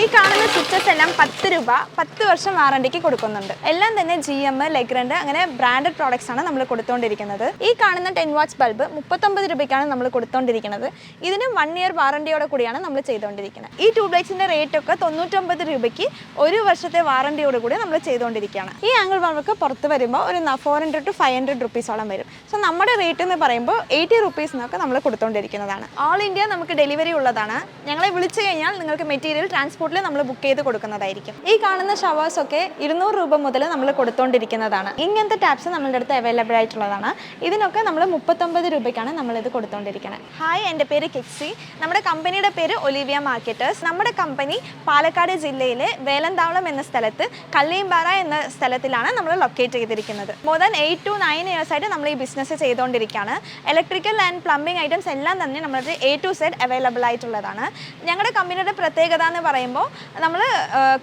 ഈ കാണുന്ന സ്വിച്ചസ് എല്ലാം പത്ത് രൂപ പത്ത് വർഷം വാറണ്ടിക്ക് കൊടുക്കുന്നുണ്ട്. എല്ലാം തന്നെ ജി എം ലെഗ്രൻഡ് അങ്ങനെ ബ്രാൻഡഡ് പ്രോഡക്ട്സ് ആണ് നമ്മൾ കൊടുത്തുകൊണ്ടിരിക്കുന്നത് ഈ കാണുന്ന ടെൻ വാട്ട്സ് ബൾബ് മുപ്പത്തൊമ്പത് രൂപയ്ക്കാണ് നമ്മൾ കൊടുത്തുകൊണ്ടിരിക്കുന്നത് ഇതിന് വൺ ഇയർ വാറണ്ടിയോടെ കൂടിയാണ് നമ്മൾ ചെയ്തുകൊണ്ടിരിക്കുന്നത് ഈ ട്യൂബ് ലൈറ്റ്സിന്റെ റേറ്റ് ഒക്കെ തൊണ്ണൂറ്റൊമ്പത് രൂപയ്ക്ക് ഒരു വർഷത്തെ വാറണ്ടിയോട് കൂടി നമ്മൾ ചെയ്തുകൊണ്ടിരിക്കുകയാണ് ഈ ആംഗിൾ ബൾബൊക്കെ പുറത്ത് വരുമ്പോൾ ഒരു four hundred to five hundred റുപ്പീസോളം വരും. സോ നമ്മുടെ റേറ്റ് എന്ന് പറയുമ്പോൾ എയ്റ്റി റുപ്പീസിനൊക്കെ നമ്മൾ കൊടുത്തുകൊണ്ടിരിക്കുന്നതാണ് ഓൾ ഇന്ത്യ നമുക്ക് ഡെലിവറി ഉള്ളതാണ്. ഞങ്ങളെ വിളിച്ചു കഴിഞ്ഞാൽ നിങ്ങൾക്ക് മെറ്റീരിയൽ ട്രാൻസ്പോർട്ടിൽ നമ്മൾ ബുക്ക് ചെയ്ത് കൊടുക്കുന്നതായിരിക്കും. ഈ കാണുന്ന ഷവേഴ്സ് ഒക്കെ ഇരുന്നൂറ് രൂപ മുതൽ നമ്മൾ കൊടുത്തുകൊണ്ടിരിക്കുന്നതാണ് ഇങ്ങനത്തെ ടാപ്സ് നമ്മളുടെ അടുത്ത് അവൈലബിൾ ആയിട്ടുള്ളതാണ്. ഇതിനൊക്കെ നമ്മൾ മുപ്പത്തൊമ്പത് രൂപയ്ക്കാണ് നമ്മളിത് കൊടുത്തുകൊണ്ടിരിക്കുന്നത് ഹായ് എന്റെ പേര് കിക്സി നമ്മുടെ കമ്പനിയുടെ പേര് ഒലിവിയ മാർക്കറ്റേഴ്സ്. നമ്മുടെ കമ്പനി പാലക്കാട് ജില്ലയിലെ വേലന്താവളം എന്ന സ്ഥലത്ത് കള്ളിയമ്പാറ എന്ന സ്ഥലത്തിലാണ് നമ്മൾ ലൊക്കേറ്റ് ചെയ്തിരിക്കുന്നത്. More than eight to nine years ആയിട്ട് നമ്മൾ ഈ ബിസിനസ് ചെയ്തുകൊണ്ടിരിക്കുകയാണ് ഇലക്ട്രിക്കൽ ആൻഡ് പ്ലംബിംഗ് ഐറ്റംസ് എല്ലാം തന്നെ നമ്മുടെ എ ടു സെഡ് അവൈലബിൾ ആയിട്ടുള്ളതാണ്. ഞങ്ങളുടെ കമ്പനിയുടെ പ്രത്യേകത എന്ന് പറയുമ്പോൾ നമ്മൾ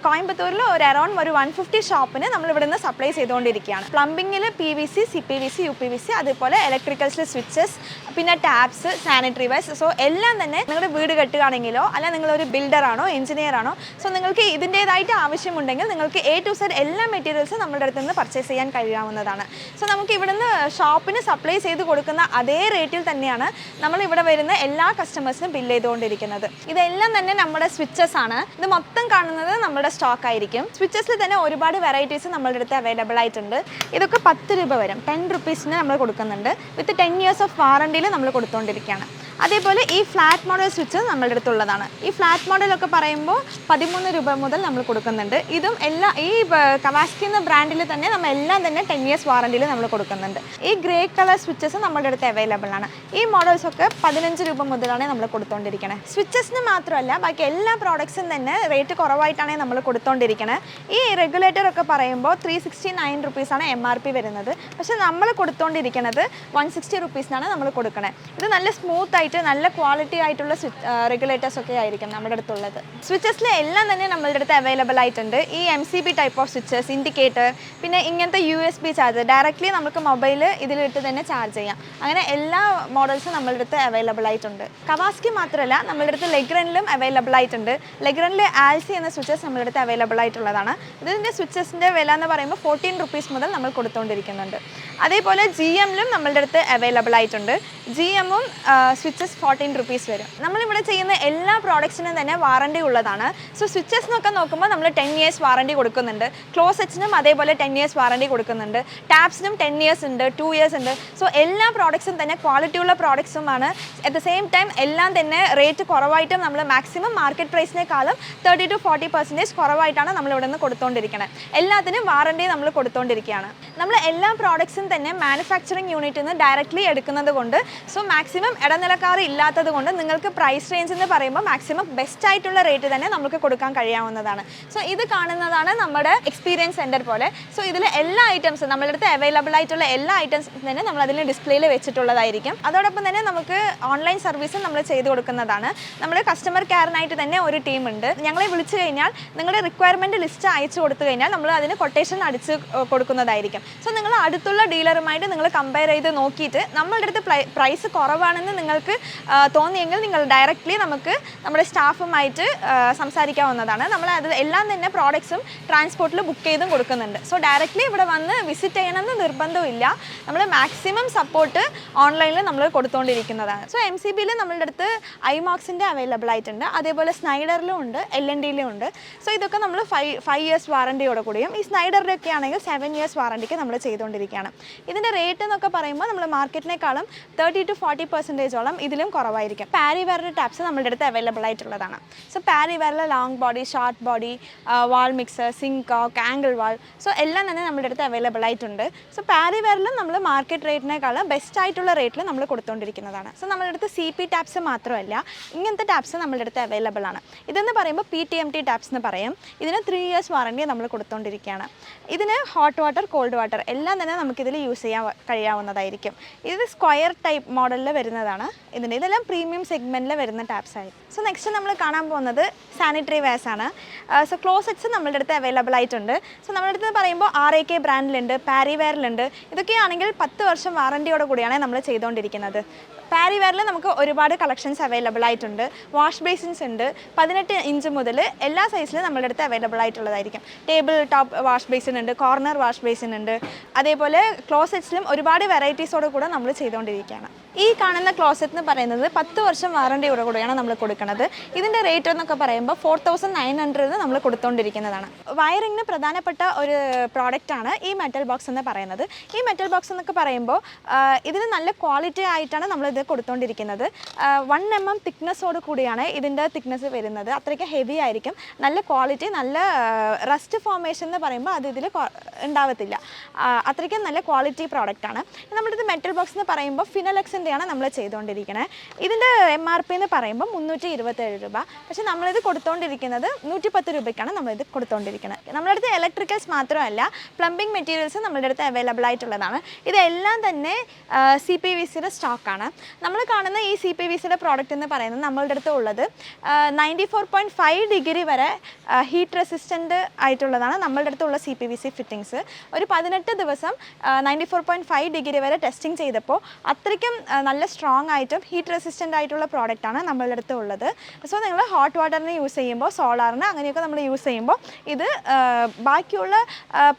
കോയമ്പത്തൂരിൽ ഒരു അറൗണ്ട് ഒരു വൺ ഫിഫ്റ്റി ഷോപ്പിന് നമ്മൾ ഇവിടെ നിന്ന് സപ്ലൈ ചെയ്തുകൊണ്ടിരിക്കുകയാണ്. പ്ലംബിങ്ങിൽ P V C C P V C U P V C അതുപോലെ ഇലക്ട്രിക്കൽസിൽ സ്വിച്ചസ് പിന്നെ ടാപ്സ് സാനിറ്ററി വൈസ് സോ എല്ലാം തന്നെ നിങ്ങളുടെ വീട് കെട്ടുകയാണെങ്കിലോ അല്ല നിങ്ങളൊരു ബിൽഡറാണോ എഞ്ചിനീയർ ആണോ സോ നിങ്ങൾക്ക് ഇതിന്റേതായിട്ട് ആവശ്യമുണ്ടെങ്കിൽ നിങ്ങൾക്ക് എ ടു സെഡ് എല്ലാ മെറ്റീരിയൽസും നമ്മുടെ അടുത്ത് നിന്ന് പർച്ചേസ് ചെയ്യാൻ കഴിയാവുന്നതാണ്. സോ നമുക്ക് ഇവിടുന്ന് ഷോപ്പിന് സപ്ലൈ ചെയ്ത് കൊടുക്കുന്ന അതേ റേറ്റിൽ തന്നെയാണ് നമ്മൾ ഇവിടെ വരുന്ന എല്ലാ കസ്റ്റമേഴ്സിനും ബില്ല് ചെയ്തുകൊണ്ടിരിക്കുന്നത്. ഇതെല്ലാം തന്നെ നമ്മുടെ സ്വിച്ചസ് ആണ്. ഇത് മൊത്തം കാണുന്നത് നമ്മുടെ സ്റ്റോക്ക് ആയിരിക്കും. സ്വിച്ചസിൽ തന്നെ ഒരുപാട് വെറൈറ്റീസ് നമ്മുടെ അടുത്ത് അവൈലബിൾ ആയിട്ടുണ്ട്. ഇതൊക്കെ പത്ത് രൂപ വരും. ടെൻ റുപ്പീസിന് നമ്മൾ കൊടുക്കുന്നുണ്ട്. വിത്ത് ടെൻ ഇയേഴ്സ് ഓഫ് വാറണ്ടിയിൽ നമ്മൾ കൊടുത്തുകൊണ്ടിരിക്കുകയാണ് അതേപോലെ ഈ ഫ്ലാറ്റ് മോഡൽ സ്വിച്ച് നമ്മളുടെ അടുത്തുള്ളതാണ്. ഈ ഫ്ലാറ്റ് മോഡലൊക്കെ പറയുമ്പോൾ പതിമൂന്ന് രൂപ മുതൽ നമ്മൾ കൊടുക്കുന്നുണ്ട്. ഇതും എല്ലാ ഈ കവാസ്കി എന്ന ബ്രാൻഡിൽ തന്നെ നമ്മൾ എല്ലാം തന്നെ ടെൻ ഇയേഴ്സ് വാറണ്ടിയിൽ നമ്മൾ കൊടുക്കുന്നുണ്ട്. ഈ ഗ്രേ കളർ സ്വിച്ചസ് നമ്മുടെ അടുത്ത് അവൈലബിൾ ആണ്. ഈ മോഡൽസ് ഒക്കെ പതിനഞ്ച് രൂപ മുതലാണ് നമ്മൾ കൊടുത്തോണ്ടിരിക്കുന്നത് സ്വിച്ചസിന് മാത്രമല്ല ബാക്കി എല്ലാ പ്രോഡക്ട്സും തന്നെ റേറ്റ് കുറവായിട്ടാണ് നമ്മൾ കൊടുത്തോണ്ടിരിക്കുന്നത് ഈ റെഗുലേറ്റർ ഒക്കെ പറയുമ്പോൾ ത്രീ സിക്സ്റ്റി നയൻ റുപ്പീസാണ് എം ആർ പി വരുന്നത്. പക്ഷെ നമ്മൾ കൊടുത്തുകൊണ്ടിരിക്കുന്നത് വൺ സിക്സ്റ്റി റുപ്പീസിനാണ് നമ്മൾ കൊടുക്കുന്നത് ഇത് നല്ല സ്മൂത്ത് ആയിട്ട് നല്ല ക്വാളിറ്റി ആയിട്ടുള്ള റെഗുലേറ്റേഴ്സ് ഒക്കെ ആയിരിക്കും നമ്മുടെ അടുത്തുള്ളത്. സ്വിച്ചസിൽ എല്ലാം തന്നെ നമ്മളുടെ അടുത്ത് അവൈലബിൾ ആയിട്ടുണ്ട്. ഈ M C B type of switches indicator പിന്നെ ഇങ്ങനത്തെ U S B charger directly നമുക്ക് മൊബൈൽ ഇതിലിട്ട് തന്നെ ചാർജ് ചെയ്യാം. അങ്ങനെ എല്ലാ മോഡൽസും നമ്മളുടെ അടുത്ത് അവൈലബിൾ ആയിട്ടുണ്ട്. കവാസ്കി മാത്രമല്ല നമ്മളുടെ അടുത്ത് ലെഗ്രനിലും അവൈലബിൾ ആയിട്ടുണ്ട്. ലെഗ്രനിൽ ആൽസി എന്ന സ്വിച്ചസ് നമ്മളുടെ അടുത്ത് അവൈലബിൾ ആയിട്ടുള്ളതാണ്. ഇതിന്റെ സ്വിച്ചസിന്റെ വില എന്ന് പറയുമ്പോൾ ഫോർട്ടീൻ റുപ്പീസ് മുതൽ നമ്മൾ കൊടുത്തുകൊണ്ടിരിക്കുന്നുണ്ട് അതേപോലെ ജി എമ്മിലും നമ്മളുടെ അടുത്ത് അവൈലബിൾ ആയിട്ടുണ്ട്. ജി എമ്മും സ്വിച്ചസ് ഫോർട്ടീൻ റുപ്പീസ് വരും. നമ്മളിവിടെ ചെയ്യുന്ന എല്ലാ പ്രോഡക്ട്സിനും തന്നെ വാറണ്ടി ഉള്ളതാണ്. സോ സ്വിച്ചസ് എന്നൊക്കെ നോക്കുമ്പോൾ നമ്മൾ ടെൻ ഇയേഴ്സ് വാറണ്ടി കൊടുക്കുന്നുണ്ട്. ക്ലോസറ്റ്സിനും അതേപോലെ ടെൻ ഇയേഴ്സ് വാറണ്ടി കൊടുക്കുന്നുണ്ട്. ടാപ്സിനും ടെൻ ഇയേഴ്സ് ഉണ്ട് ടു ഇയേഴ്സ് ഉണ്ട്. സോ എല്ലാ പ്രോഡക്ട്സും തന്നെ ക്വാളിറ്റിയുള്ള പ്രോഡക്ട്സുമാണ് അറ്റ് ദ സെയിം ടൈം എല്ലാം തന്നെ റേറ്റ് കുറവായിട്ടും നമ്മൾ മാക്സിമം മാർക്കറ്റ് പ്രൈസിനേക്കാളും തേർട്ടി ടു ഫോർട്ടി പെർസെന്റേജ് കുറവായിട്ടാണ് നമ്മൾ ഇവിടെ നിന്ന് കൊടുത്തുകൊണ്ടിരിക്കുന്നത് എല്ലാത്തിനും വാറണ്ടി നമ്മൾ കൊടുത്തുകൊണ്ടിരിക്കുകയാണ് നമ്മൾ എല്ലാ പ്രോഡക്ട്സും തന്നെ മാനുഫാക്ചറിങ് യൂണിറ്റിൽ നിന്ന് ഡയറക്റ്റ്ലി എടുക്കുന്നത് കൊണ്ട് സോ മാക്സിമം ഇടനിലക്കാർ ഇല്ലാത്തത് കൊണ്ട് നിങ്ങൾക്ക് പ്രൈസ് റേഞ്ച് എന്ന് പറയുമ്പോൾ മാക്സിമം ബെസ്റ്റ് ആയിട്ടുള്ള റേറ്റ് തന്നെ നമുക്ക് കൊടുക്കാൻ കഴിയാവുന്നതാണ്. സോ ഇത് കാണുന്നതാണ് നമ്മുടെ എക്സ്പീരിയൻസ് സെന്റർ പോലെ. സോ ഇതിലെ എല്ലാ ഐറ്റംസും നമ്മളുടെ അടുത്ത് അവൈലബിൾ ആയിട്ടുള്ള എല്ലാ ഐറ്റംസും തന്നെ നമ്മൾ അതിൽ ഡിസ്പ്ലേയിൽ വെച്ചിട്ടുള്ളതായിരിക്കും. അതോടൊപ്പം തന്നെ നമുക്ക് ഓൺലൈൻ സർവീസും നമ്മൾ ചെയ്തു കൊടുക്കുന്നതാണ്. നമ്മൾ കസ്റ്റമർ കെയറിനായിട്ട് തന്നെ ഒരു ടീം ഉണ്ട്. ഞങ്ങളെ വിളിച്ചു കഴിഞ്ഞാൽ നിങ്ങളുടെ റിക്വയർമെന്റ് ലിസ്റ്റ് അയച്ചു കൊടുത്തു കഴിഞ്ഞാൽ നമ്മൾ അതിന് കൊട്ടേഷൻ അടിച്ച് കൊടുക്കുന്നതായിരിക്കും. സോ നിങ്ങൾ അടുത്തുള്ള ഡീലറുമായിട്ട് നിങ്ങൾ കമ്പയർ ചെയ്ത് നോക്കിയിട്ട് നമ്മളുടെ അടുത്ത് പ്രൈസ് കുറവാണെന്ന് നിങ്ങൾക്ക് തോന്നിയെങ്കിൽ നിങ്ങൾ ഡയറക്റ്റ്ലി നമുക്ക് നമ്മുടെ സ്റ്റാഫുമായിട്ട് സംസാരിക്കാവുന്നതാണ്. നമ്മൾ അത് എല്ലാം തന്നെ പ്രോഡക്ട്സും ട്രാൻസ്പോർട്ടിൽ ബുക്ക് ചെയ്തും കൊടുക്കുന്നുണ്ട്. സോ ഡയറക്റ്റ്ലി ഇവിടെ വന്ന് വിസിറ്റ് ചെയ്യണമെന്ന് നിർബന്ധമില്ല നമ്മൾ മാക്സിമം സപ്പോർട്ട് ഓൺലൈനിൽ നമ്മൾ കൊടുത്തുകൊണ്ടിരിക്കുന്നതാണ് സോ എം സി ബിയിൽ നമ്മളുടെ അടുത്ത് ഐമാക്സിന്റെ അവൈലബിൾ ആയിട്ടുണ്ട്. അതേപോലെ സ്നൈഡറിലും ഉണ്ട് എൽ എൻ ഡിയിലും ഉണ്ട്. സോ ഇതൊക്കെ നമ്മൾ ഫൈവ് ഫൈവ് ഇയേഴ്സ് വാറണ്ടിയോടെ കൂടിയും. ഈ സ്നൈഡറിന്റെ ഒക്കെ ആണെങ്കിൽ സെവൻ ഇയേഴ്സ് വാറണ്ടിക്ക് നമ്മൾ ചെയ്തുകൊണ്ടിരിക്കുകയാണ് ഇതിന്റെ റേറ്റ് എന്നൊക്കെ പറയുമ്പോൾ നമ്മൾ മാർക്കറ്റിനേക്കാളും തേർട്ടി ടു ഫോർട്ടി പെർസെന്റേജോളം ഇതിലും കുറവായിരിക്കും. പാരി ടാപ്സ് നമ്മളുടെ അടുത്ത് അവൈലബിൾ ആയിട്ടുള്ളതാണ്. സോ പാരി വെയറിലെ long body short body wall mixer sink cock angle wall so എല്ലാം തന്നെ നമ്മുടെ അടുത്ത് അവൈലബിൾ ആയിട്ടുണ്ട്. സോ പാരി വെയറിലും നമ്മൾ മാർക്കറ്റ് റേറ്റിനേക്കാളും ബെസ്റ്റ് ആയിട്ടുള്ള റേറ്റിൽ നമ്മൾ കൊടുത്തുകൊണ്ടിരിക്കുന്നതാണ് സോ നമ്മുടെ അടുത്ത് സി പി ടാപ്സ് മാത്രമല്ല ഇങ്ങനത്തെ ടാപ്സ് നമ്മുടെ അടുത്ത് അവൈലബിൾ ആണ്. ഇതെന്ന് പറയുമ്പോൾ P T M T taps എന്ന് പറയും. ഇതിന് ത്രീ ഇയേഴ്സ് വാറണ്ടി നമ്മൾ കൊടുത്തുകൊണ്ടിരിക്കുകയാണ് ഇതിന് ഹോട്ട് വാട്ടർ കോൾഡ് വാട്ടർ എല്ലാം തന്നെ നമുക്കിതിൽ യൂസ് ചെയ്യാൻ കഴിയാവുന്നതായിരിക്കും. ഇത് സ്ക്വയർ ടൈപ്പ് മോഡലിൽ വരുന്നതാണ്. ഇതിന്റെ ഇതെല്ലാം പ്രീമിയം സെഗ്മെന്റിൽ വരുന്ന ടാപ്സ് ആയിരിക്കും സോ നെക്സ്റ്റ് നമ്മൾ കാണാൻ പോകുന്നത് സാനിറ്ററി വെയർസ് ആണ്. സോ ക്ലോസറ്റ്സ് നമ്മളുടെ അടുത്ത് അവൈലബിൾ ആയിട്ടുണ്ട്. സോ നമ്മുടെ അടുത്ത് പറയുമ്പോൾ ആർ എ കെ ബ്രാൻഡിലുണ്ട് പാരി വെയറിലുണ്ട് ഇതൊക്കെയാണെങ്കിൽ പത്ത് വർഷം വാറന്റിയോടെ കൂടിയാണ് നമ്മൾ ചെയ്തുകൊണ്ടിരിക്കുന്നത്. പാരി വെയറിൽ നമുക്ക് ഒരുപാട് കളക്ഷൻസ് അവൈലബിൾ ആയിട്ടുണ്ട്. വാഷ് ബേസിൻസ് ഉണ്ട്. പതിനെട്ട് ഇഞ്ച് മുതൽ എല്ലാ സൈസിലും നമ്മളുടെ അടുത്ത് അവൈലബിൾ ആയിട്ടുള്ളതായിരിക്കും. ടേബിൾ ടോപ്പ് വാഷ് ബേസിൻ ഉണ്ട് കോർണർ വാഷ് ബേസിൻ ഉണ്ട്. അതേപോലെ ക്ലോസറ്റ്സിലും ഒരുപാട് വെറൈറ്റീസോട് കൂടെ നമ്മൾ ചെയ്തുകൊണ്ടിരിക്കുകയാണ്. ഈ കാണുന്ന ക്ലോസറ്റ് എന്ന് പറയുന്നത് പത്ത് വർഷം വാറണ്ടിയോട് കൂടെയാണ് നമ്മൾ കൊടുക്കുന്നത് ഇതിന്റെ റേറ്റ് എന്നൊക്കെ പറയുമ്പോൾ ഫോർ തൗസൻഡ് നയൻ ഹൺഡ്രഡ് നമ്മൾ കൊടുത്തുകൊണ്ടിരിക്കുന്നതാണ് വയറിങ്ങിന് പ്രധാനപ്പെട്ട ഒരു പ്രോഡക്റ്റാണ് ഈ മെറ്റൽ ബോക്സ് എന്ന് പറയുന്നത്. ഈ മെറ്റൽ ബോക്സ് എന്നൊക്കെ പറയുമ്പോൾ ഇതിന് നല്ല ക്വാളിറ്റി ആയിട്ടാണ് നമ്മളിത് കൊടുത്തുകൊണ്ടിരിക്കുന്നത് വൺ എം എം തിക്നെസ്സോട് കൂടിയാണ് ഇതിന്റെ തിക്നെസ് വരുന്നത്. അത്രയ്ക്ക് ഹെവി ആയിരിക്കും. നല്ല ക്വാളിറ്റി നല്ല റസ്റ്റ് ഫോർമേഷൻ എന്ന് പറയുമ്പോൾ അത് ഇതിൽ ഉണ്ടാവത്തില്ല. അത്രയ്ക്കും നല്ല ക്വാളിറ്റി പ്രോഡക്റ്റ് ആണ്. നമ്മുടെ ഇത് മെറ്റൽ ബോക്സ് എന്ന് പറയുമ്പോൾ ഫിനലക്സിന്റെയാണ് നമ്മൾ ചെയ്തുകൊണ്ടിരിക്കുന്നത് ഇതിന്റെ എം ആർ പി എന്ന് പറയുമ്പോൾ മുന്നൂറ്റി ഇരുപത്തേഴ് രൂപ. പക്ഷേ നമ്മളിത് കൊടുത്തുകൊണ്ടിരിക്കുന്നത് നൂറ്റി പത്ത് രൂപയ്ക്കാണ് നമ്മളിത് കൊടുത്തുകൊണ്ടിരിക്കുന്നത് നമ്മുടെ അടുത്ത് ഇലക്ട്രിക്കൽസ് മാത്രമല്ല പ്ലംബിംഗ് മെറ്റീരിയൽസ് നമ്മുടെ അടുത്ത് അവൈലബിൾ ആയിട്ടുള്ളതാണ്. ഇതെല്ലാം തന്നെ സി പി വി സിയുടെ സ്റ്റോക്കാണ് നമ്മൾ കാണുന്ന ഈ സി പി വി സിയുടെ പ്രോഡക്റ്റ് എന്ന് പറയുന്നത് നമ്മളുടെ അടുത്ത് ഉള്ളത് ninety four point five degree വരെ ഹീറ്റ് റെസിസ്റ്റന്റ് ആയിട്ടുള്ളതാണ് നമ്മളുടെ അടുത്തുള്ള C P V C fittings ഒരു പതിനെട്ട് ദിവസം ninety four point five degree വരെ ടെസ്റ്റിംഗ് ചെയ്തപ്പോൾ അത്രയ്ക്കും നല്ല സ്ട്രോങ് ആയിട്ടും ഹീറ്റ് റെസിസ്റ്റന്റ് ആയിട്ടുള്ള പ്രോഡക്റ്റ് ആണ് നമ്മളുടെ അടുത്ത് ഉള്ളത്. സോ നിങ്ങൾ ഹോട്ട് വാട്ടറിന് യൂസ് ചെയ്യുമ്പോൾ സോളാറിന് അങ്ങനെയൊക്കെ നമ്മൾ യൂസ് ചെയ്യുമ്പോൾ ഇത് ബാക്കിയുള്ള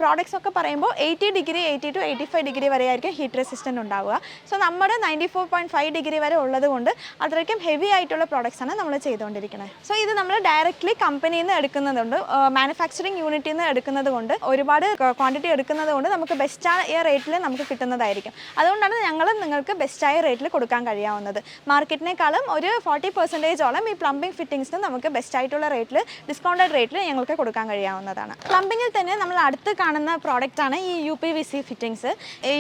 പ്രോഡക്റ്റ്സ് ഒക്കെ പറയുമ്പോൾ eighty degree eighty to eighty five degree വരെ ആയിരിക്കും ഹീറ്റ് റെസിസ്റ്റന്റ് ഉണ്ടാവുക. സോ നമ്മുടെ ninety four point five degree വരെ ഉള്ളത് കൊണ്ട് അത്രയ്ക്കും ഹെവി ആയിട്ടുള്ള പ്രോഡക്റ്റ്സ് ആണ് നമ്മൾ ചെയ്തുകൊണ്ടിരിക്കുന്നത്. സോ ഇത് നമ്മൾ ഡയറക്റ്റ്ലി കമ്പനിയിൽ നിന്ന് എടുക്കുന്നതുകൊണ്ട് മാനുഫാക്ചറിങ് യൂണിറ്റിൽ നിന്ന് എടുക്കുന്നത് കൊണ്ട് ഒരുപാട് ക്വാണ്ടിറ്റി എടുക്കുന്നത് കൊണ്ട് നമുക്ക് ബെസ്റ്റായ റേറ്റിൽ നമുക്ക് കിട്ടുന്നതായിരിക്കും. അതുകൊണ്ടാണ് ഞങ്ങൾ നിങ്ങൾക്ക് ബെസ്റ്റായ റേറ്റിൽ കൊടുക്കാൻ കഴിയാവുന്നത്. മാർക്കറ്റിനേക്കാളും ഒരു ഫോർട്ടി പെർസെന്റേജോളം ഈ പ്ലംബിംഗ് ഫിറ്റിംഗ്സിന് നമുക്ക് ബെസ്റ്റ് ആയിട്ടുള്ള റേറ്റിൽ ഡിസ്കൗണ്ടഡ് റേറ്റിൽ ഞങ്ങൾക്ക് കൊടുക്കാൻ കഴിയാവുന്നതാണ്. പ്ലംബിങ്ങിൽ തന്നെ നമ്മൾ അടുത്ത് കാണുന്ന പ്രോഡക്റ്റാണ് ഈ U P V C fittings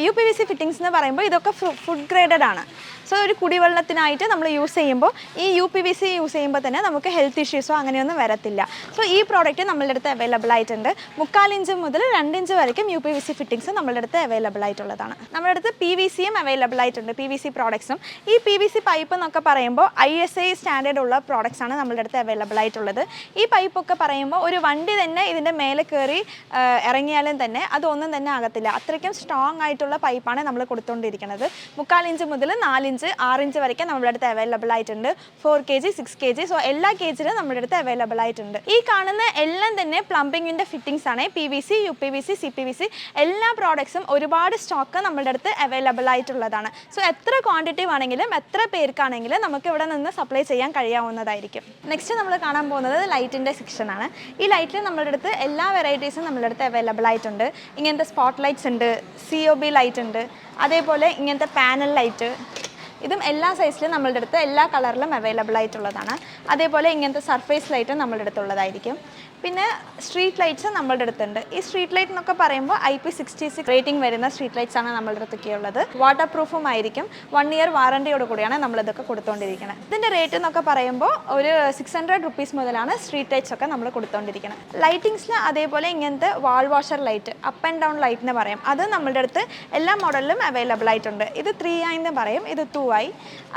U P V C fittings എന്ന് പറയുമ്പോൾ ഇതൊക്കെ ഫുഡ് ഗ്രേഡഡ് ആണ്. സോ ഒരു കുടിവെള്ളത്തിനായിട്ട് നമ്മൾ യൂസ് ചെയ്യുമ്പോൾ ഈ U P V C use ചെയ്യുമ്പോൾ തന്നെ നമുക്ക് ഹെൽത്ത് ഇഷ്യൂസോ അങ്ങനെയൊന്നും വരത്തില്ല. സോ ഈ പ്രോഡക്റ്റ് നമ്മളുടെ അടുത്ത് അവൈലബിൾ ആയിട്ടുണ്ട്. മുക്കാൽ ഇഞ്ച് മുതൽ രണ്ട് ഇഞ്ച് വരയ്ക്കും U P V C fittings നമ്മളുടെ അടുത്ത് അവൈലബിൾ ആയിട്ടുള്ളതാണ്. നമ്മുടെ അടുത്ത് പി വി സിയും അവൈലബിൾ ആയിട്ടുണ്ട് പി വി സി പ്രോഡക്ട്സും ഈ പി വി സി പൈപ്പ് എന്നൊക്കെ പറയുമ്പോൾ ഐ എസ് ഐ സ്റ്റാൻഡേർഡ് ഉള്ള പ്രോഡക്ട്സ് ആണ് നമ്മളുടെ അടുത്ത് അവൈലബിൾ ആയിട്ടുള്ളത്. ഈ പൈപ്പൊക്കെ പറയുമ്പോൾ ഒരു വണ്ടി തന്നെ ഇതിന്റെ മേലെ കയറി ഇറങ്ങിയാലും തന്നെ അതൊന്നും തന്നെ ആകത്തില്ല. അത്രയ്ക്കും സ്ട്രോങ് ആയിട്ടുള്ള പൈപ്പാണ് നമ്മൾ കൊടുത്തുകൊണ്ടിരിക്കുന്നത്. മുക്കാൽ ഇഞ്ച് മുതൽ നാലിഞ്ച് ആറിഞ്ച് വരയ്ക്കും നമ്മുടെ അടുത്ത് അവൈലബിൾ ആയിട്ടുണ്ട്. Four K G six K G so എല്ലാ കേജിലും നമ്മുടെ അടുത്ത് അവൈലബിൾ ആയിട്ടുണ്ട്. ഈ കാണുന്ന എല്ലാം തന്നെ പ്ലംബിങ്ങിന്റെ ഫിറ്റിംഗ്സ് ആണ്. P V C U P V C C P V C എല്ലാ പ്രോഡക്ട്സും ഒരുപാട് സ്റ്റോക്ക് നമ്മുടെ അടുത്ത് അവൈലബിൾ ആയിട്ടുള്ളതാണ്. സോ എത്ര ക്വാണ്ടിറ്റി വേണമെങ്കിലും എത്ര പേർക്കാണെങ്കിലും നമുക്ക് ഇവിടെ നിന്ന് സപ്ലൈ ചെയ്യാൻ കഴിയാവുന്നതായിരിക്കും. നെക്സ്റ്റ് നമ്മൾ കാണാൻ പോകുന്നത് ലൈറ്റിന്റെ സെക്ഷനാണ് ഈ ലൈറ്റിൽ നമ്മുടെ അടുത്ത് എല്ലാ വെറൈറ്റീസും നമ്മുടെ അടുത്ത് അവൈലബിൾ ആയിട്ടുണ്ട്. ഇങ്ങനത്തെ സ്പോട്ട് ലൈറ്റ്സ് ഉണ്ട് സി ഒ ബി ലൈറ്റ് ഉണ്ട്. അതേപോലെ ഇങ്ങനത്തെ പാനൽ ലൈറ്റ് ഇതും എല്ലാ സൈസിലും നമ്മളുടെ അടുത്ത് എല്ലാ കളറിലും അവൈലബിൾ ആയിട്ടുള്ളതാണ്. അതേപോലെ ഇങ്ങനത്തെ സർഫേസ് ലൈറ്റും നമ്മളുടെ അടുത്തുള്ളതായിരിക്കും പിന്നെ സ്ട്രീറ്റ് ലൈറ്റ്സ് നമ്മളുടെ അടുത്തുണ്ട്. ഈ സ്ട്രീറ്റ് ലൈറ്റ് എന്നൊക്കെ പറയുമ്പോൾ I P sixty six rating വരുന്ന സ്ട്രീറ്റ് ലൈറ്റ്സ് ആണ് നമ്മളുടെ അടുത്തൊക്കെ ഉള്ളത്. വാട്ടർ പ്രൂഫും ആയിരിക്കും വൺ ഇയർ വാറണ്ടിയോട് കൂടിയാണ് നമ്മളിതൊക്കെ കൊടുത്തുകൊണ്ടിരിക്കുന്നത് ഇതിന്റെ റേറ്റ് എന്നൊക്കെ പറയുമ്പോൾ ഒരു സിക്സ് ഹൺഡ്രഡ് റുപ്പീസ് മുതലാണ് സ്ട്രീറ്റ് ലൈറ്റ്സ് ഒക്കെ നമ്മൾ കൊടുത്തുകൊണ്ടിരിക്കുന്നത് ലൈറ്റിങ്സിൽ അതേപോലെ ഇങ്ങനത്തെ wall washer light up and down light എന്ന് പറയും. അത് നമ്മളുടെ അടുത്ത് എല്ലാ മോഡലിലും അവൈലബിൾ ആയിട്ടുണ്ട്. ഇത് ത്രീ എന്ന് പറയും. ഇത് ടു ഐ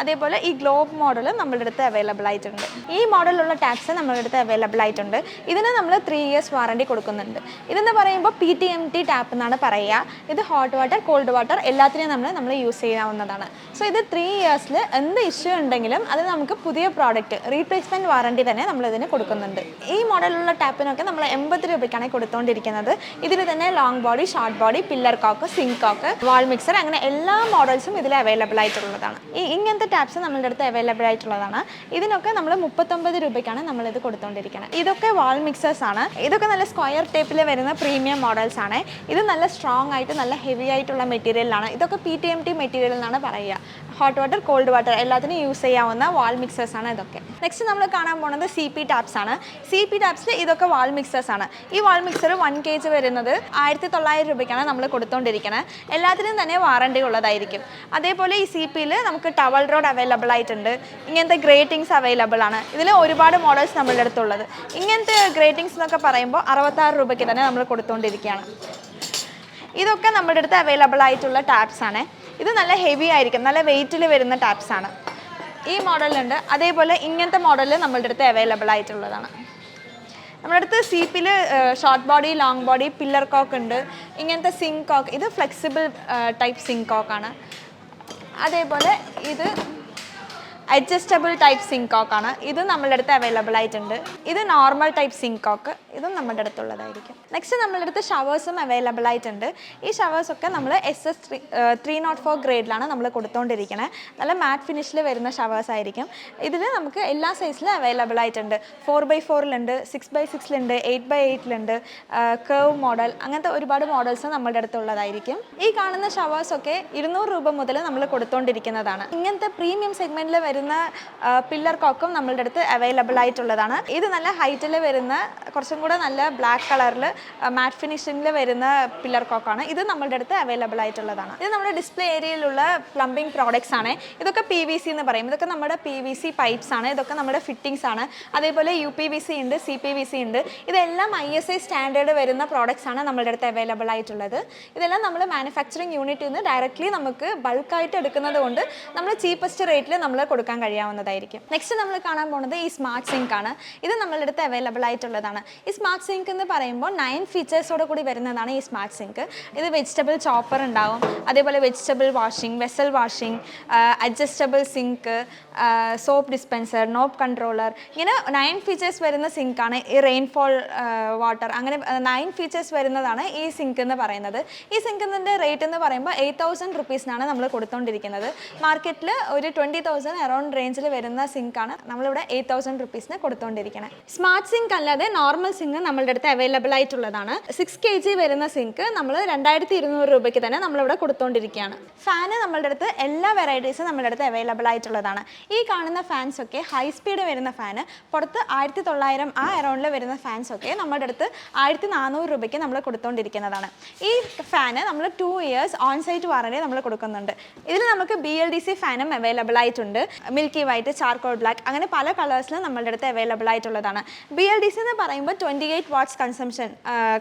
അതേപോലെ ഈ ഗ്ലോബ് മോഡൽ നമ്മളുടെ അടുത്ത് അവൈലബിൾ ആയിട്ടുണ്ട്. ഈ മോഡലുള്ള ടാക്സ് നമ്മളുടെ അടുത്ത് അവൈലബിൾ ആയിട്ടുണ്ട്. ഇതിന് നമ്മൾ ത്രീ ഇയേഴ്സ് വാറണ്ടി കൊടുക്കുന്നുണ്ട്. ഇതെന്ന് പറയുമ്പോൾ P T M T tap എന്നാണ് പറയുക. ഇത് ഹോട്ട് വാട്ടർ കോൾഡ് വാട്ടർ എല്ലാത്തിനെയും നമ്മൾ നമ്മൾ യൂസ് ചെയ്യാവുന്നതാണ്. സോ ഇത് ത്രീ ഇയേഴ്സിൽ എന്ത് ഇഷ്യൂ ഉണ്ടെങ്കിലും അത് നമുക്ക് പുതിയ പ്രോഡക്റ്റ് റീപ്ലേസ്മെന്റ് വാറണ്ടി തന്നെ നമ്മൾ ഇതിന് കൊടുക്കുന്നുണ്ട്. ഈ മോഡലുള്ള ടാപ്പിനൊക്കെ നമ്മൾ എൺപത് രൂപയ്ക്കാണ് കൊടുത്തുകൊണ്ടിരിക്കുന്നത് ഇതിൽ തന്നെ long body short body pillar cock sink cock wall mixer അങ്ങനെ എല്ലാ മോഡൽസും ഇതിൽ അവൈലബിൾ ആയിട്ടുള്ളതാണ്. ഈ ഇങ്ങനത്തെ ടാപ്സ് നമ്മളുടെ അടുത്ത് അവൈലബിൾ ആയിട്ടുള്ളതാണ്. ഇതിനൊക്കെ നമ്മൾ മുപ്പത്തൊമ്പത് രൂപയ്ക്കാണ് നമ്മളിത് കൊടുത്തുകൊണ്ടിരിക്കുന്നത് ഇതൊക്കെ വാൾ മിക്സേഴ്സ് ആണ്. ഇതൊക്കെ നല്ല സ്ക്വയർ ടേപ്പിൽ വരുന്ന പ്രീമിയം മോഡൽസ് ആണ്. ഇത് നല്ല സ്ട്രോങ് ആയിട്ട് നല്ല ഹെവി ആയിട്ടുള്ള മെറ്റീരിയലാണ് ഇതൊക്കെ P T M T material എന്നാണ് പറയുക. ഹോട്ട് വാട്ടർ കോൾഡ് വാട്ടർ എല്ലാത്തിനും യൂസ് ചെയ്യാവുന്ന വാൾ മിക്സേഴ്സ് ആണ് ഇതൊക്കെ. നെക്സ്റ്റ് നമ്മൾ കാണാൻ പോകുന്നത് സി പി ടാപ്സ് ആണ്. സി പി ടാപ്സിൽ ഇതൊക്കെ വാൾ മിക്സേഴ്സ് ആണ്. ഈ wall mixer one K G വരുന്നത് ആയിരത്തി തൊള്ളായിരം രൂപയ്ക്കാണ് നമ്മൾ കൊടുത്തുകൊണ്ടിരിക്കുന്നത് എല്ലാത്തിനും തന്നെ വാറണ്ടി ഉള്ളതായിരിക്കും. അതേപോലെ ഈ സി പിയിൽ നമുക്ക് ടവൽ റോഡ് അവൈലബിൾ ആയിട്ടുണ്ട്. ഇങ്ങനത്തെ ഗ്രേറ്റിംഗ്സ് അവൈലബിൾ ആണ്. ഇതിൽ ഒരുപാട് മോഡൽസ് നമ്മളുടെ അടുത്തുള്ളത്. ഇങ്ങനത്തെ ഗ്രേറ്റിംഗ്സ് എന്നൊക്കെ പറയുമ്പോൾ അറുപത്താറ് രൂപയ്ക്ക് തന്നെ നമ്മൾ കൊടുത്തുകൊണ്ടിരിക്കുകയാണ് ഇതൊക്കെ നമ്മുടെ അടുത്ത് അവൈലബിൾ ആയിട്ടുള്ള ടാപ്സ് ആണ്. ഇത് നല്ല ഹെവി ആയിരിക്കും. നല്ല വെയിറ്റിൽ വരുന്ന ടാപ്സ് ആണ്. ഈ മോഡലുണ്ട് അതേപോലെ ഇങ്ങനത്തെ മോഡൽ നമ്മളുടെ അടുത്ത് അവൈലബിൾ ആയിട്ടുള്ളതാണ്. നമ്മുടെ അടുത്ത് സീപ്പിൽ short body long body pillar cock ഉണ്ട്. ഇങ്ങനത്തെ സിങ്ക് കോക്ക് ഇത് ഫ്ലെക്സിബിൾ ടൈപ്പ് സിങ്ക് കോക്കാണ് അതേപോലെ ഇത് അഡ്ജസ്റ്റബിൾ ടൈപ്പ് സിങ്കോക്ക് ആണ്. ഇത് നമ്മളുടെ അടുത്ത് അവൈലബിൾ ആയിട്ടുണ്ട്. ഇത് നോർമൽ ടൈപ്പ് സിങ്ക് കോക്ക് ഇതും നമ്മുടെ അടുത്തുള്ളതായിരിക്കും. നെക്സ്റ്റ് നമ്മളുടെ അടുത്ത് ഷവേഴ്സും അവൈലബിൾ ആയിട്ടുണ്ട്. ഈ ഷവേഴ്സ് ഒക്കെ നമ്മൾ S S three three nought four ഗ്രേഡിലാണ് നമ്മൾ കൊടുത്തുകൊണ്ടിരിക്കുന്നത് നല്ല മാറ്റ് ഫിനിഷിൽ വരുന്ന ഷവേഴ്സ് ആയിരിക്കും. ഇതിൽ നമുക്ക് എല്ലാ സൈസിലും അവൈലബിൾ ആയിട്ടുണ്ട്. ഫോർ ബൈ ഫോറിലുണ്ട് സിക്സ് ബൈ സിക്സിലുണ്ട് എയ്റ്റ് ബൈ എയ്റ്റിലുണ്ട് കേവ് മോഡൽ അങ്ങനത്തെ ഒരുപാട് മോഡൽസ് നമ്മളുടെ അടുത്തുള്ളതായിരിക്കും. ഈ കാണുന്ന ഷവേഴ്സ് ഒക്കെ ഇരുന്നൂറ് രൂപ മുതൽ നമ്മൾ കൊടുത്തുകൊണ്ടിരിക്കുന്നതാണ് ഇങ്ങനത്തെ പ്രീമിയം സെഗ്മെന്റിൽ വരുന്ന പില്ലർ കോക്കും നമ്മളുടെ അടുത്ത് അവൈലബിൾ ആയിട്ടുള്ളതാണ്. ഇത് നല്ല ഹൈറ്റിൽ വരുന്ന കുറച്ചും കൂടെ നല്ല ബ്ലാക്ക് കളറിൽ മാറ്റ് ഫിനിഷിങ്ങിൽ വരുന്ന പില്ലർ കോക്കാണ് ഇത് നമ്മളുടെ അടുത്ത് അവൈലബിൾ ആയിട്ടുള്ളതാണ്. ഇത് നമ്മുടെ ഡിസ്പ്ലേ ഏരിയയിലുള്ള പ്ലംബിംഗ് പ്രോഡക്ട്സ് ആണ്. ഇതൊക്കെ പി വി സി എന്ന് പറയും. ഇതൊക്കെ നമ്മുടെ പി വി സി പൈപ്സ് ആണ്. ഇതൊക്കെ നമ്മുടെ ഫിറ്റിംഗ്സ് ആണ്. അതേപോലെ യു പി വി സി ഉണ്ട് സി പി വി സി ഉണ്ട്. ഇതെല്ലാം ഐ എസ് ഐ സ്റ്റാൻഡേർഡ് വരുന്ന പ്രോഡക്ട്സ് ആണ് നമ്മളുടെ അടുത്ത് അവൈലബിൾ ആയിട്ടുള്ളത്. ഇതെല്ലാം നമ്മൾ മാനുഫാക്ചറിങ് യൂണിറ്റിൽ നിന്ന് ഡയറക്റ്റ്ലി നമുക്ക് ബൾക്കായിട്ട് എടുക്കുന്നത് കൊണ്ട് നമ്മൾ ചീപ്പസ്റ്റ് റേറ്റിൽ നമ്മൾ കൊടുക്കാൻ കഴിയാവുന്നതായിരിക്കും. നെക്സ്റ്റ് നമ്മൾ കാണാൻ പോകുന്നത് ഈ സ്മാർട്ട് സിങ്ക് ആണ്. ഇത് നമ്മളുടെ അടുത്ത് അവൈലബിൾ ആയിട്ടുള്ളതാണ്. ഈ സ്മാർട്ട് സിങ്ക് എന്ന് പറയുമ്പോൾ നയൻ ഫീച്ചേഴ്സോട് കൂടി വരുന്നതാണ് ഈ സ്മാർട്ട് സിങ്ക് ഇത് വെജിറ്റബിൾ ചോപ്പർ ഉണ്ടാവും. അതേപോലെ vegetable washing vessel washing adjustable sink soap dispenser knob controller ഇങ്ങനെ നയൻ ഫീച്ചേഴ്സ് വരുന്ന സിങ്കാണ് ഈ റെയിൻഫോൾ വാട്ടർ അങ്ങനെ നയൻ ഫീച്ചേഴ്സ് വരുന്നതാണ് ഈ സിങ്ക് എന്ന് പറയുന്നത്. ഈ സിങ്കിന്റെ റേറ്റ് എന്ന് പറയുമ്പോൾ എയ്റ്റ് തൗസൻഡ് റുപ്പീസിനാണ് നമ്മൾ കൊടുത്തുകൊണ്ടിരിക്കുന്നത് മാർക്കറ്റിൽ ഒരു ട്വന്റി തൗസൻഡ് അറൗണ്ട് റേഞ്ചിൽ വരുന്ന സിങ്ക് സിങ്കാണ് നമ്മളിവിടെ എയ്റ്റ് തൗസൻഡ് റുപ്പീസിന് കൊടുത്തുകൊണ്ടിരിക്കുന്നത് സ്മാർട്ട് സിങ്ക് അല്ലാതെ നോർമൽ സിങ്ക് നമ്മളുടെ അടുത്ത് അവൈലബിൾ ആയിട്ടുള്ളതാണ്. സിക്സ് കെ ജി വരുന്ന സിങ്ക് നമ്മൾ രണ്ടായിരത്തി ഇരുന്നൂറ് രൂപയ്ക്ക് തന്നെ നമ്മളിവിടെ കൊടുത്തുകൊണ്ടിരിക്കുകയാണ് ഫാന് നമ്മളുടെ അടുത്ത് എല്ലാ വെറൈറ്റീസും നമ്മളുടെ അടുത്ത് അവൈലബിൾ ആയിട്ടുള്ളതാണ്. ഈ കാണുന്ന ഫാൻസ് ഒക്കെ ഹൈ സ്പീഡ് വരുന്ന ഫാന് പുറത്ത് ആയിരത്തി തൊള്ളായിരം ആ അറൗണ്ടിൽ വരുന്ന ഫാൻസ് ഒക്കെ നമ്മളുടെ അടുത്ത് ആയിരത്തി നാനൂറ് രൂപയ്ക്ക് നമ്മൾ കൊടുത്തുകൊണ്ടിരിക്കുന്നതാണ് ഈ ഫാന് നമ്മൾ two years on site warranty നമ്മൾ കൊടുക്കുന്നുണ്ട്. ഇതിൽ നമുക്ക് ബി എൽ ഡി സി ഫാനും അവൈലബിൾ ആയിട്ടുണ്ട്. മിൽക്കി വൈറ്റ് ചാർക്കോൾ ബ്ലാക്ക് അങ്ങനെ പല കളേഴ്സിലും നമ്മളുടെ അടുത്ത് അവൈലബിൾ ആയിട്ടുള്ളതാണ്. ബി എൽ ഡി സി എന്ന് പറയുമ്പോൾ twenty eight watts consumption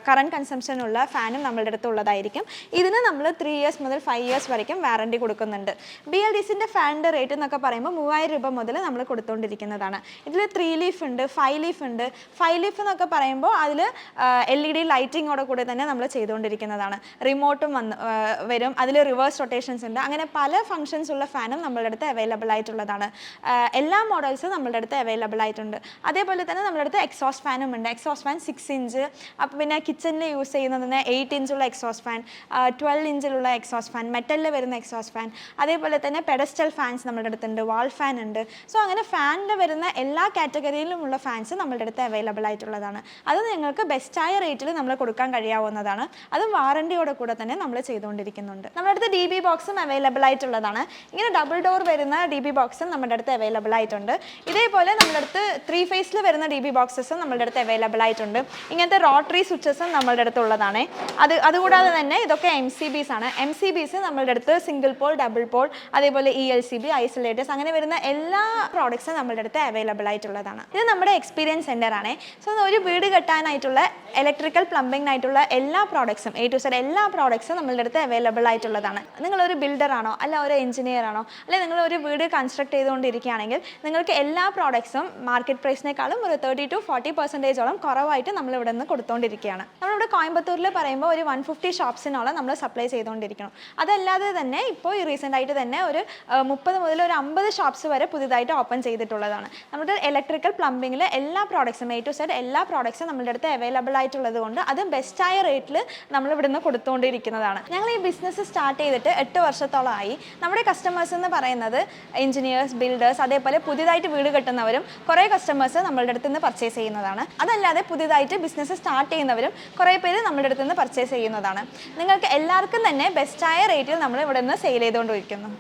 current consumption ഉള്ള ഫാനും നമ്മളുടെ അടുത്ത് ഉള്ളതായിരിക്കും. ഇതിന് നമ്മൾ ത്രീ ഇയേഴ്സ് മുതൽ ഫൈവ് ഇയേഴ്സ് വരയ്ക്കും വാറണ്ടി കൊടുക്കുന്നുണ്ട്. ബി എൽ ഡി സിന്റെ ഫാനിന്റെ റേറ്റ് എന്നൊക്കെ പറയുമ്പോൾ മൂവായിരം രൂപ മുതൽ നമ്മൾ കൊടുത്തുകൊണ്ടിരിക്കുന്നതാണ് ഇതിൽ ത്രീ ലീഫ് ഉണ്ട് ഫൈവ് ലീഫ് ഉണ്ട്. ഫൈവ് ലീഫ് എന്നൊക്കെ പറയുമ്പോൾ അതിൽ എൽ ഇ ഡി ലൈറ്റിങ്ങോടെ കൂടെ തന്നെ നമ്മൾ ചെയ്തുകൊണ്ടിരിക്കുന്നതാണ്. റിമോട്ടും വന്ന് വരും. അതിൽ റിവേഴ്സ് റൊട്ടേഷൻസ് ഉണ്ട്. അങ്ങനെ പല ഫങ്ഷൻസ് ഉള്ള ഫാനും നമ്മളുടെ അടുത്ത് അവൈലബിൾ ആയിട്ടുള്ളതാണ്. ആ, എല്ലാ മോഡൽസും നമ്മളുടെ അടുത്ത് അവൈലബിൾ ആയിട്ടുണ്ട്. അതേപോലെ തന്നെ നമ്മുടെ അടുത്ത് എക്സോസ്റ്റ് ഫാനും ഉണ്ട്. എക്സോസ്റ്റ് ഫാൻ സിക്സ് ഇഞ്ച് അപ്പോൾ പിന്നെ കിച്ചണിൽ യൂസ് ചെയ്യുന്നതിന് എയ്റ്റ് ഇഞ്ചുള്ള എക്സോസ്റ്റ് ഫാൻ ട്വൽവ് ഇഞ്ചിലുള്ള എക്സോസ്റ്റ് ഫാൻ മെറ്റലിൽ വരുന്ന എക്സോസ്റ്റ് ഫാൻ അതേപോലെ തന്നെ പെഡസ്റ്റൽ ഫാൻസ് നമ്മുടെ അടുത്തുണ്ട്. വാൾ ഫാൻ ഉണ്ട്. സോ അങ്ങനെ ഫാനിൽ വരുന്ന എല്ലാ കാറ്റഗറിയിലുമുള്ള ഫാൻസ് നമ്മളുടെ അടുത്ത് അവൈലബിൾ ആയിട്ടുള്ളതാണ്. അത് നിങ്ങൾക്ക് ബെസ്റ്റായ റേറ്റിൽ നമ്മൾ കൊടുക്കാൻ കഴിയാവുന്നതാണ്. അതും വാറണ്ടിയോടെ കൂടെ തന്നെ നമ്മൾ ചെയ്തുകൊണ്ടിരിക്കുന്നുണ്ട്. നമ്മുടെ അടുത്ത് ഡി ബി ബോക്സും അവൈലബിൾ ആയിട്ടുള്ളതാണ്. ഇങ്ങനെ ഡബിൾ ഡോർ വരുന്ന ഡി ബി ബോക്സും നമ്മുടെ അടുത്ത് അവൈലബിൾ ആയിട്ടുണ്ട്. ഇതേപോലെ നമ്മുടെ അടുത്ത് ത്രീ ഫേസിൽ വരുന്ന ഡി ബി ബോക്സസും നമ്മുടെ അടുത്ത് അവൈലബിൾ ആയിട്ടുണ്ട്. ഇങ്ങനത്തെ റോട്ടറി സ്വിച്ചസും നമ്മളുടെ അടുത്ത് ഉള്ളതാണ്. അത് അതുകൂടാതെ തന്നെ ഇതൊക്കെ എം സി ബീസ് ആണ്. എം സി ബീസ് നമ്മളുടെ അടുത്ത് സിംഗിൾ പോൾ ഡബിൾ പോൾ അതേപോലെ E L C B isolators അങ്ങനെ വരുന്ന എല്ലാ പ്രോഡക്ട്സും നമ്മളുടെ അടുത്ത് അവൈലബിൾ ആയിട്ടുള്ളതാണ്. ഇത് നമ്മുടെ എക്സ്പീരിയൻസ് സെന്റർ ആണ്. സോ ഒരു വീട് കെട്ടാനായിട്ടുള്ള ഇലക്ട്രിക്കൽ പ്ലംബിങ്ങിനായിട്ടുള്ള എല്ലാ പ്രോഡക്ട്സും എ ടു സെഡ് എല്ലാ പ്രോഡക്ട്സും നമ്മളുടെ അടുത്ത് അവൈലബിൾ ആയിട്ടുള്ളതാണ്. നിങ്ങളൊരു ബിൽഡർ ആണോ അല്ല ഒരു എഞ്ചിനീയർ ആണോ അല്ലെങ്കിൽ നിങ്ങൾ ഒരു വീട് കൺസ്ട്രക്ട് ചെയ്തുകൊണ്ടിരിക്കുകയാണെങ്കിൽ നിങ്ങൾക്ക് എല്ലാ പ്രോഡക്ട്സും മാർക്കറ്റ് പ്രൈസിനേക്കാളും ഒരു തേർട്ടി ടു ഫോർട്ടി പെർസെന്റേജോളം കുറവായിട്ട് നമ്മൾ ഇവിടെ നിന്ന് കൊടുത്തുകൊണ്ടിരിക്കുകയാണ് നമ്മളിവിടെ കോയമ്പത്തൂരിൽ പറയുമ്പോൾ ഒരു വൺ ഫിഫ്റ്റി ഷോപ്സിനോളം നമ്മൾ സപ്ലൈ ചെയ്തുകൊണ്ടിരിക്കണം അതല്ലാതെ തന്നെ ഇപ്പോൾ ഈ റീസെന്റ് ആയിട്ട് തന്നെ ഒരു മുപ്പത് മുതൽ ഒരു അമ്പത് ഷോപ്സ് വരെ പുതിയതായിട്ട് ഓപ്പൺ ചെയ്തിട്ടുള്ളതാണ്. നമ്മുടെ ഇലക്ട്രിക്കൽ പ്ലംബിങ്ങിൽ എല്ലാ പ്രോഡക്ട്സും എ ടു സെഡ് എല്ലാ പ്രോഡക്ട്സും നമ്മുടെ അടുത്ത് അവൈലബിൾ ആയിട്ടുള്ളത് കൊണ്ട് അത് ബെസ്റ്റായ റേറ്റിൽ നമ്മൾ ഇവിടുന്ന് കൊടുത്തുകൊണ്ടിരിക്കുന്നതാണ് ഞങ്ങൾ ഈ ബിസിനസ് സ്റ്റാർട്ട് ചെയ്തിട്ട് എട്ട് വർഷത്തോളമായി നമ്മുടെ കസ്റ്റമേഴ്സ് എന്ന് പറയുന്നത് എഞ്ചിനീയേഴ്സ് ബിൽഡേഴ്സ് അതേപോലെ പുതിയതായിട്ട് വീട് കെട്ടുന്നവരും കുറേ കസ്റ്റമേഴ്സ് നമ്മളുടെ അടുത്ത് നിന്ന് പർച്ചേസ് ചെയ്യുന്നതാണ്. അതല്ലാതെ പുതിയതായിട്ട് ബിസിനസ് സ്റ്റാർട്ട് ചെയ്യുന്നവരും കുറേ പേര് നമ്മുടെ അടുത്ത് നിന്ന് പർച്ചേസ് ചെയ്യുന്നതാണ്. നിങ്ങൾക്ക് എല്ലാവർക്കും തന്നെ ബെസ്റ്റായ റേറ്റിൽ നമ്മൾ ഇവിടെ നിന്ന് സെയിൽ ചെയ്തുകൊണ്ടിരിക്കുന്നു.